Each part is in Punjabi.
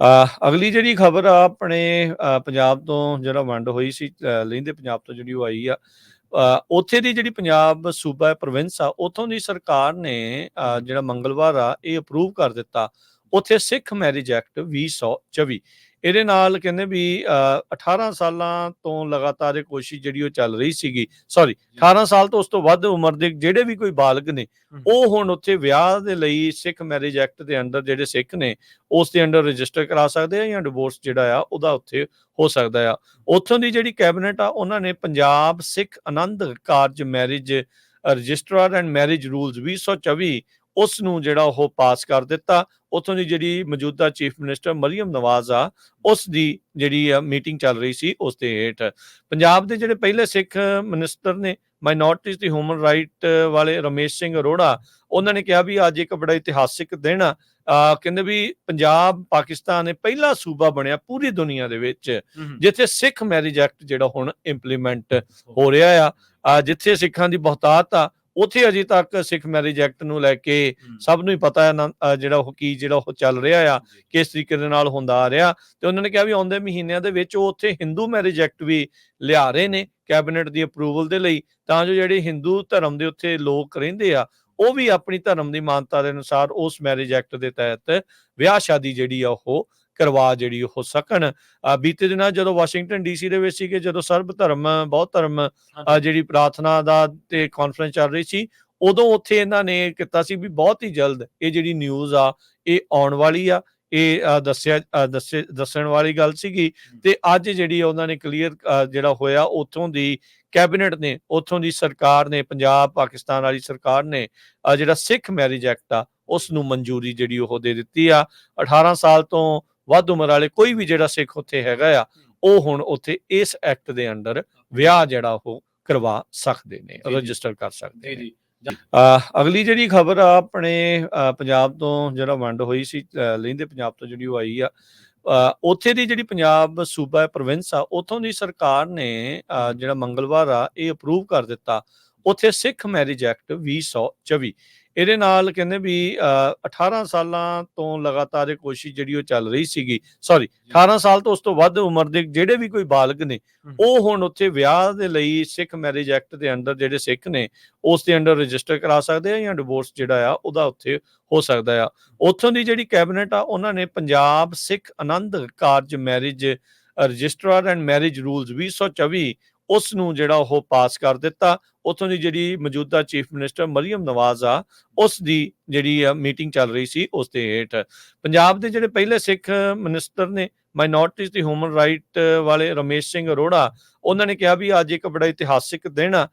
ਅ, ਅਗਲੀ ਜਿਹੜੀ ਖਬਰ ਆ ਆਪਣੇ ਅ, ਪੰਜਾਬ ਤੋਂ ਜਿਹੜਾ ਵੰਡ ਹੋਈ ਸੀ ਅ, ਲਹਿੰਦੇ ਪੰਜਾਬ ਤੋਂ ਜਿਹੜੀ ਉਹ ਆਈ ਆ ਉੱਥੇ ਦੀ ਜਿਹੜੀ ਪੰਜਾਬ ਸੂਬਾ ਪ੍ਰੋਵਿੰਸ ਆ ਉੱਥੋਂ ਦੀ ਸਰਕਾਰ ਨੇ ਜਿਹੜਾ ਮੰਗਲਵਾਰ ਆ ਇਹ ਅਪਰੂਵ ਕਰ ਦਿੱਤਾ। ਉੱਥੇ ਸਿੱਖ ਮੈਰਿਜ ਐਕਟ 2024 ਇਹਦੇ ਨਾਲ ਕਹਿੰਦੇ ਵੀ ਅ, 18 ਸਾਲਾਂ ਤੋਂ ਲਗਾਤਾਰ ਇਹ ਕੋਸ਼ਿਸ਼ ਜਿਹੜੀ ਉਹ ਚੱਲ ਰਹੀ ਸੀਗੀ ਸੌਰੀ 18 ਸਾਲ ਤੋਂ ਉਸ ਤੋਂ ਵੱਧ ਉਮਰ ਦੇ ਜਿਹੜੇ ਵੀ ਕੋਈ ਬਾਲਗ ਨੇ। ਉਹ ਹੁਣ ਉੱਥੇ ਵਿਆਹ ਦੇ ਲਈ ਸਿੱਖ ਮੈਰਿਜ ਐਕਟ ਦੇ ਅੰਡਰ ਜਿਹੜੇ ਸਿੱਖ ਨੇ ਉਸ ਦੇ ਅੰਡਰ ਰਜਿਸਟਰ ਕਰਾ ਸਕਦੇ ਆ ਜਾਂ ਡਿਵੋਰਸ ਜਿਹੜਾ ਆ ਉਹਦਾ ਉੱਥੇ ਹੋ ਸਕਦਾ ਆ ਉੱਥੋਂ ਦੀ ਜਿਹੜੀ ਕੈਬਨਿਟ ਆ ਉਹਨਾਂ ਨੇ Punjab Sikh Anand Karaj marriage registrar and marriage rules 2024 ਉਸ ਨੂੰ ਜਿਹੜਾ ਉਹ ਪਾਸ ਕਰ ਦਿੱਤਾ। ਉੱਥੋਂ ਦੀ ਜਿਹੜੀ ਮੌਜੂਦਾ ਚੀਫ ਮਿਨਿਸਟਰ ਮਰੀਮ ਨਵਾਜ਼ ਆ ਉਸ ਦੀ ਜਿਹੜੀ ਮੀਟਿੰਗ ਚੱਲ ਰਹੀ ਸੀ ਉਸ ਦੇ ਹੇਠ। ਪੰਜਾਬ ਦੇ ਜਿਹੜੇ ਪਹਿਲੇ ਸਿੱਖ ਮਿਨਿਸਟਰ ਨੇ ਮਾਈਨੋਰਟੀਜ਼ ਦੀ ਹਿਊਮਨ ਰਾਈਟ ਵਾਲੇ ਰਮੇਸ਼ ਸਿੰਘ ਅਰੋੜਾ ਉਹਨਾਂ ਨੇ ਕਿਹਾ ਵੀ ਅੱਜ ਇੱਕ ਬੜਾ ਇਤਿਹਾਸਿਕ ਦਿਨ ਆ। ਕਹਿੰਦੇ ਵੀ ਪੰਜਾਬ ਪਾਕਿਸਤਾਨ ਨੇ ਪਹਿਲਾ ਸੂਬਾ ਬਣਿਆ ਪੂਰੀ ਦੁਨੀਆ ਦੇ ਵਿੱਚ ਜਿੱਥੇ ਸਿੱਖ ਮੈਰਿਜ ਐਕਟ ਜਿਹੜਾ ਹੁਣ ਇੰਪਲੀਮੈਂਟ ਹੋ ਰਿਹਾ ਆ ਜਿੱਥੇ ਸਿੱਖਾਂ ਦੀ ਬਹੁਤਾਤ ਆ ਉੱਥੇ ਅਜੇ ਤੱਕ ਸਿੱਖ ਮੈਰਿਜ ਐਕਟ ਨੂੰ ਲੈ ਕੇ ਸਭ ਨੂੰ ਹੀ ਪਤਾ ਹੈ ਜਿਹੜਾ ਉਹ ਕੀ ਜਿਹੜਾ ਉਹ ਚੱਲ ਰਿਹਾ ਆ ਕਿਸ ਤਰੀਕੇ ਦੇ ਨਾਲ ਹੁੰਦਾ ਆ ਰਿਹਾ। ਤੇ ਉਹਨਾਂ ਨੇ ਕਿਹਾ ਵੀ ਆਉਂਦੇ ਮਹੀਨਿਆਂ ਦੇ ਵਿੱਚ ਉਹ ਉੱਥੇ ਹਿੰਦੂ ਮੈਰਿਜ ਐਕਟ ਵੀ ਲਿਆ ਰਹੇ ਨੇ ਕੈਬਨਿਟ ਦੀ ਅਪਰੂਵਲ ਦੇ ਲਈ। ਤਾਂ ਜੋ ਜਿਹੜੇ ਹਿੰਦੂ ਧਰਮ ਦੇ ਉੱਤੇ ਲੋਕ ਰਹਿੰਦੇ ਆ ਉਹ ਵੀ ਆਪਣੀ ਧਰਮ ਦੀ ਮਾਨਤਾ ਦੇ ਅਨੁਸਾਰ ਉਸ ਮੈਰਿਜ ਐਕਟ ਦੇ ਤਹਿਤ ਵਿਆਹ ਸ਼ਾਦੀ ਜਿਹੜੀ ਆ ਉਹ ਕਰਵਾ ਜਿਹੜੀ ਹੋ ਸਕਣ। ਬੀਤੇ ਦਿਨਾਂ ਜਦੋਂ ਵਾਸ਼ਿੰਗਟਨ ਡੀਸੀ ਦੇ ਵਿੱਚ ਸੀਗੇ ਜਦੋਂ ਸਰਬ ਧਰਮ ਬਹੁਤ ਧਰਮ ਜਿਹੜੀ ਪ੍ਰਾਰਥਨਾ ਦਾ ਤੇ ਕਾਨਫਰੰਸ ਚੱਲ ਰਹੀ ਸੀ ਉਦੋਂ ਉੱਥੇ ਇਹਨਾਂ ਨੇ ਕੀਤਾ ਸੀ ਵੀ ਬਹੁਤ ਹੀ ਜਲਦ ਇਹ ਜਿਹੜੀ ਨਿਊਜ਼ ਆ ਇਹ ਆਉਣ ਵਾਲੀ ਆ। ਇਹ ਦੱਸਿਆ ਦੱਸਣ ਵਾਲੀ ਗੱਲ ਸੀਗੀ। ਤੇ ਅੱਜ ਜਿਹੜੀ ਉਹਨਾਂ ਨੇ ਕਲੀਅਰ ਜਿਹੜਾ ਹੋਇਆ ਉੱਥੋਂ ਦੀ ਕੈਬਨਿਟ ਨੇ ਉੱਥੋਂ ਦੀ ਸਰਕਾਰ ਨੇ ਪੰਜਾਬ ਪਾਕਿਸਤਾਨ ਵਾਲੀ ਸਰਕਾਰ ਨੇ ਜਿਹੜਾ ਸਿੱਖ ਮੈਰਿਜ ਐਕਟ ਆ ਉਸ ਨੂੰ ਮਨਜ਼ੂਰੀ ਜਿਹੜੀ ਉਹ ਦੇ ਦਿੱਤੀ ਆ। 18 ਸਾਲ ਤੋਂ ਵੱਧ ਉਮਰ ਵਾਲੇ ਕੋਈ ਵੀ ਜਿਹੜਾ ਸਿੱਖ ਉੱਥੇ ਹੈਗਾ ਆ ਉਹ ਹੁਣ ਉੱਥੇ ਇਸ ਐਕਟ ਦੇ ਅੰਡਰ ਵਿਆਹ ਜਿਹੜਾ ਉਹ ਕਰਵਾ ਸਕਦੇ ਨੇ। ਰਜਿਸਟਰ ਕਰ ਸਕਦੇ ਨੇ। ਜੀ। ਅਗਲੀ ਜਿਹੜੀ ਖਬਰ ਆ ਆਪਣੇ ਪੰਜਾਬ ਤੋਂ ਜਿਹੜਾ ਵੰਡ ਹੋਈ ਸੀ ਅ, ਲਹਿੰਦੇ ਪੰਜਾਬ ਤੋਂ ਜਿਹੜੀ ਉਹ ਆਈ ਆ ਉੱਥੇ ਦੀ ਜਿਹੜੀ ਪੰਜਾਬ ਸੂਬਾ ਹੈ ਪ੍ਰੋਵਿੰਸ ਆ ਉੱਥੋਂ ਦੀ ਸਰਕਾਰ ਨੇ ਜਿਹੜਾ ਮੰਗਲਵਾਰ ਆ ਇਹ ਅਪਰੂਵ ਕਰ ਦਿੱਤਾ। ਉੱਥੇ ਸਿੱਖ ਮੈਰਿਜ ਐਕਟ 2024 ਇਹਦੇ ਨਾਲ ਕਹਿੰਦੇ ਵੀ ਅ, 18 ਸਾਲਾਂ ਤੋਂ ਲਗਾਤਾਰ ਇਹ ਕੋਸ਼ਿਸ਼ ਜਿਹੜੀ ਉਹ ਚੱਲ ਰਹੀ ਸੀਗੀ ਸੌਰੀ 18 ਸਾਲ ਤੋਂ ਉਸ ਤੋਂ ਵੱਧ ਉਮਰ ਦੇ ਜਿਹੜੇ ਵੀ ਕੋਈ ਬਾਲਗ ਨੇ ਉਹ ਹੁਣ ਉੱਥੇ ਵਿਆਹ ਦੇ ਲਈ ਸਿੱਖ ਮੈਰਿਜ ਐਕਟ ਦੇ ਅੰਡਰ ਜਿਹੜੇ ਸਿੱਖ ਨੇ ਉਸ ਦੇ ਅੰਡਰ ਰਜਿਸਟਰ ਕਰਾ ਸਕਦੇ ਆ ਜਾਂ ਡਿਵੋਰਸ ਜਿਹੜਾ ਆ ਉਹਦਾ ਉੱਥੇ ਹੋ ਸਕਦਾ ਆ। ਉੱਥੋਂ ਦੀ ਜਿਹੜੀ ਕੈਬਨਿਟ ਆ ਉਹਨਾਂ ਨੇ Punjab Sikh Anand Karaj marriage registrar and marriage rules 2024 ਉਸ ਨੂੰ ਜਿਹੜਾ ਉਹ ਪਾਸ ਕਰ ਦਿੱਤਾ। ਉੱਥੋਂ ਦੀ ਜਿਹੜੀ ਮੌਜੂਦਾ ਚੀਫ ਮਿਨਿਸਟਰ ਮਰੀਮ ਨਵਾਜ਼ ਆ ਉਸ ਦੀ ਜਿਹੜੀ ਮੀਟਿੰਗ ਚੱਲ ਰਹੀ ਸੀ ਉਸ ਦੇ ਹੇਠ। ਪੰਜਾਬ ਦੇ ਜਿਹੜੇ ਪਹਿਲੇ ਸਿੱਖ ਮਿਨਿਸਟਰ ਨੇ ਮਾਈਨੋਰਟੀਜ਼ ਦੀ ਹਿਊਮਨ ਰਾਈਟ ਵਾਲੇ ਰਮੇਸ਼ ਸਿੰਘ ਅਰੋੜਾ ਉਹਨਾਂ ਨੇ ਕਿਹਾ ਵੀ ਅੱਜ ਇੱਕ ਬੜਾ ਇਤਿਹਾਸਿਕ ਦਿਨ ਆ।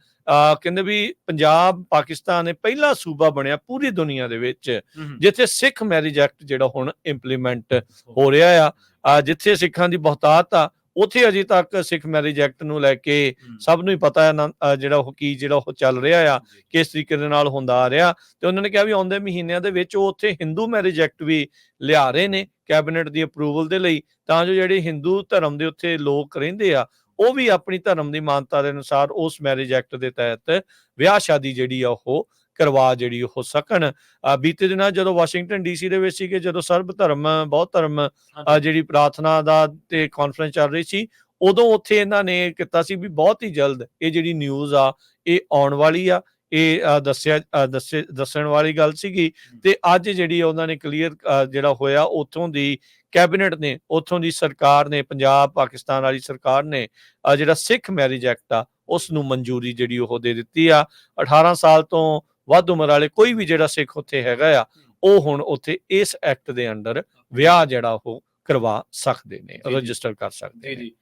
ਕਹਿੰਦੇ ਵੀ ਪੰਜਾਬ ਪਾਕਿਸਤਾਨ ਨੇ ਪਹਿਲਾ ਸੂਬਾ ਬਣਿਆ ਪੂਰੀ ਦੁਨੀਆ ਦੇ ਵਿੱਚ ਜਿੱਥੇ ਸਿੱਖ ਮੈਰਿਜ ਐਕਟ ਜਿਹੜਾ ਹੁਣ ਇੰਪਲੀਮੈਂਟ ਹੋ ਰਿਹਾ ਆ ਜਿੱਥੇ ਸਿੱਖਾਂ ਦੀ ਬਹੁਤਾਤ ਆ ਉੱਥੇ ਅਜੇ ਤੱਕ ਸਿੱਖ ਮੈਰਿਜ ਐਕਟ ਨੂੰ ਲੈ ਕੇ ਸਭ ਨੂੰ ਹੀ ਪਤਾ ਹੈ ਜਿਹੜਾ ਉਹ ਕੀ ਜਿਹੜਾ ਉਹ ਚੱਲ ਰਿਹਾ ਆ ਕਿਸ ਤਰੀਕੇ ਦੇ ਨਾਲ ਹੁੰਦਾ ਆ ਰਿਹਾ। ਤੇ ਉਹਨਾਂ ਨੇ ਕਿਹਾ ਵੀ ਆਉਂਦੇ ਮਹੀਨਿਆਂ ਦੇ ਵਿੱਚ ਉਹ ਉੱਥੇ ਹਿੰਦੂ ਮੈਰਿਜ ਐਕਟ ਵੀ ਲਿਆ ਰਹੇ ਨੇ ਕੈਬਨਿਟ ਦੀ ਅਪਰੂਵਲ ਦੇ ਲਈ। ਤਾਂ ਜੋ ਜਿਹੜੇ ਹਿੰਦੂ ਧਰਮ ਦੇ ਉੱਤੇ ਲੋਕ ਰਹਿੰਦੇ ਆ ਉਹ ਵੀ ਆਪਣੀ ਧਰਮ ਦੀ ਮਾਨਤਾ ਦੇ ਅਨੁਸਾਰ ਉਸ ਮੈਰਿਜ ਐਕਟ ਦੇ ਤਹਿਤ ਵਿਆਹ ਸ਼ਾਦੀ ਜਿਹੜੀ ਆ ਉਹ ਕਰਵਾ ਜਿਹੜੀ ਹੋ ਸਕਣ। ਬੀਤੇ ਦਿਨਾਂ ਜਦੋਂ ਵਾਸ਼ਿੰਗਟਨ ਡੀਸੀ ਦੇ ਵਿੱਚ ਸੀਗੇ ਜਦੋਂ ਸਰਬ ਧਰਮ ਬਹੁਤ ਧਰਮ ਜਿਹੜੀ ਪ੍ਰਾਰਥਨਾ ਦਾ ਤੇ ਕਾਨਫਰੰਸ ਚੱਲ ਰਹੀ ਸੀ ਉਦੋਂ ਉੱਥੇ ਇਹਨਾਂ ਨੇ ਕੀਤਾ ਸੀ ਵੀ ਬਹੁਤ ਹੀ ਜਲਦ ਇਹ ਜਿਹੜੀ ਨਿਊਜ਼ ਆ ਇਹ ਆਉਣ ਵਾਲੀ ਆ। ਇਹ ਦੱਸਿਆ ਦੱਸਣ ਵਾਲੀ ਗੱਲ ਸੀਗੀ। ਤੇ ਅੱਜ ਜਿਹੜੀ ਉਹਨਾਂ ਨੇ ਕਲੀਅਰ ਜਿਹੜਾ ਹੋਇਆ ਉੱਥੋਂ ਦੀ ਕੈਬਨਿਟ ਨੇ ਉੱਥੋਂ ਦੀ ਸਰਕਾਰ ਨੇ ਪੰਜਾਬ ਪਾਕਿਸਤਾਨ ਵਾਲੀ ਸਰਕਾਰ ਨੇ ਜਿਹੜਾ ਸਿੱਖ ਮੈਰਿਜ ਐਕਟ ਆ ਉਸ ਨੂੰ ਮਨਜ਼ੂਰੀ ਜਿਹੜੀ ਉਹ ਦੇ ਦਿੱਤੀ ਆ। 18 ਸਾਲ ਤੋਂ ਵੱਧ ਉਮਰ ਵਾਲੇ ਕੋਈ ਵੀ ਜਿਹੜਾ ਸਿੱਖ ਉੱਥੇ ਹੈਗਾ ਆ ਉਹ ਹੁਣ ਉੱਥੇ ਇਸ ਐਕਟ ਦੇ ਅੰਡਰ ਵਿਆਹ ਜਿਹੜਾ ਉਹ ਕਰਵਾ ਸਕਦੇ ਨੇ। ਰਜਿਸਟਰ ਕਰ ਸਕਦੇ ਜੀ ਨੇ ਜੀ